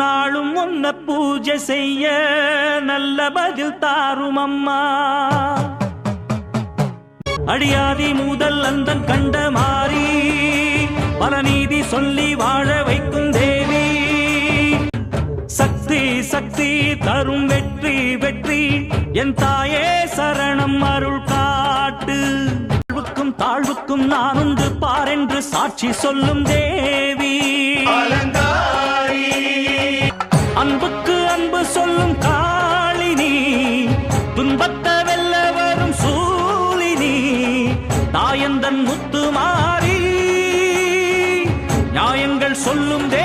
நாளும் உன்ன பூஜை செய்ய நல்ல பதில் தாரும் அம்மா அடியாதி முதல் அந்தன் கண்ட மாறி பல நீதி சொல்லி வாழ வைக்கும் தேவி. சக்தி சக்தி தரும் வெற்றி வெற்றி என் தாயே சரணம் அருள் காட்டு. தாழ்வுக்கும் தாழ்வுக்கும் நான் உண்டு பாரென்று சாட்சி சொல்லும் தேவி. அன்புக்கு அன்பு சொல்லும் காளினி. துன்பத்தை வெல்ல வரும் சூழினி தாயந்தன் முத்து மாறி நியாயங்கள் சொல்லும் தே